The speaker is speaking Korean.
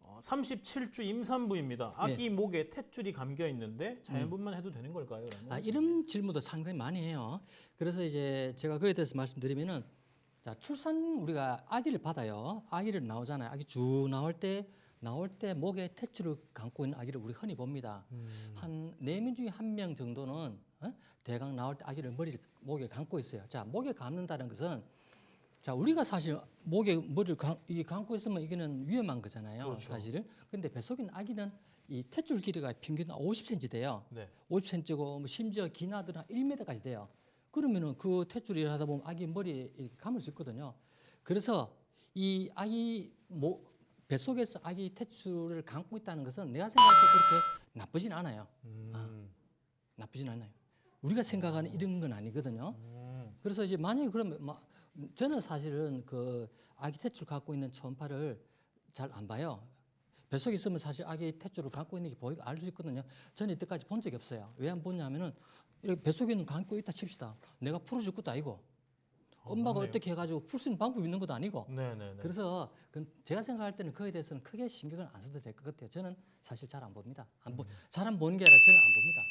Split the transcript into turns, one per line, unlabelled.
어, 37주 임산부입니다. 아기 목에 탯줄이 감겨 있는데 자연분만 해도 되는 걸까요? 그러면?
아, 이런 질문도 상당히 많이 해요. 그래서 이제 제가 그에 대해서 말씀드리면은 자, 출산 우리가 아기를 받아요. 아기를 나오잖아요. 아기 쭉 나올 때 나올 때 목에 탯줄을 감고 있는 아기를 우리 흔히 봅니다.
음.
한네명 중에 한 명 정도는 어? 대강 나올 때 아기를 머리를 목에 감고 있어요. 자, 목에 감는다는 것은 자, 우리가 사실 목에 머리를 감, 이게 감고 있으면 이게는 위험한 거잖아요.
그렇죠.
사실은. 근데 있는 아기는 이 탯줄 길이가 평균 50cm 돼요.
네.
50cm고 뭐 심지어 긴 아들은 한 1m까지 돼요. 그러면은 그 탯줄을 하다 보면 아기 머리에 감을 수 있거든요. 그래서 이 아기 모, 뱃속에서 아기 탯줄을 감고 있다는 것은 내가 생각할 때 그렇게 나쁘진 않아요.
음.
나쁘진 않아요. 우리가 생각하는 이런 건 아니거든요.
음.
그래서 이제 만약에 그러면 막 저는 사실은 그 아기 탯줄 갖고 있는 초음파를 잘 안 봐요. 뱃속에 있으면 사실 아기 탯줄을 갖고 있는 게 보이고 알 수 있거든요. 저는 이때까지 본 적이 없어요. 왜 안 보냐면은 이렇게 뱃속에 있는 감고 있다 칩시다. 내가 풀어줄 것도 아니고 엄마가
맞네요.
어떻게 해가지고 풀 수 있는 방법이 있는 것도 아니고
네네네.
그래서 그건 제가 생각할 때는 그에 대해서는 크게 신경을 안 써도 될 것 같아요. 저는 사실 잘 안 봅니다. 안 보, 잘안 보는 게 아니라 저는 안 봅니다.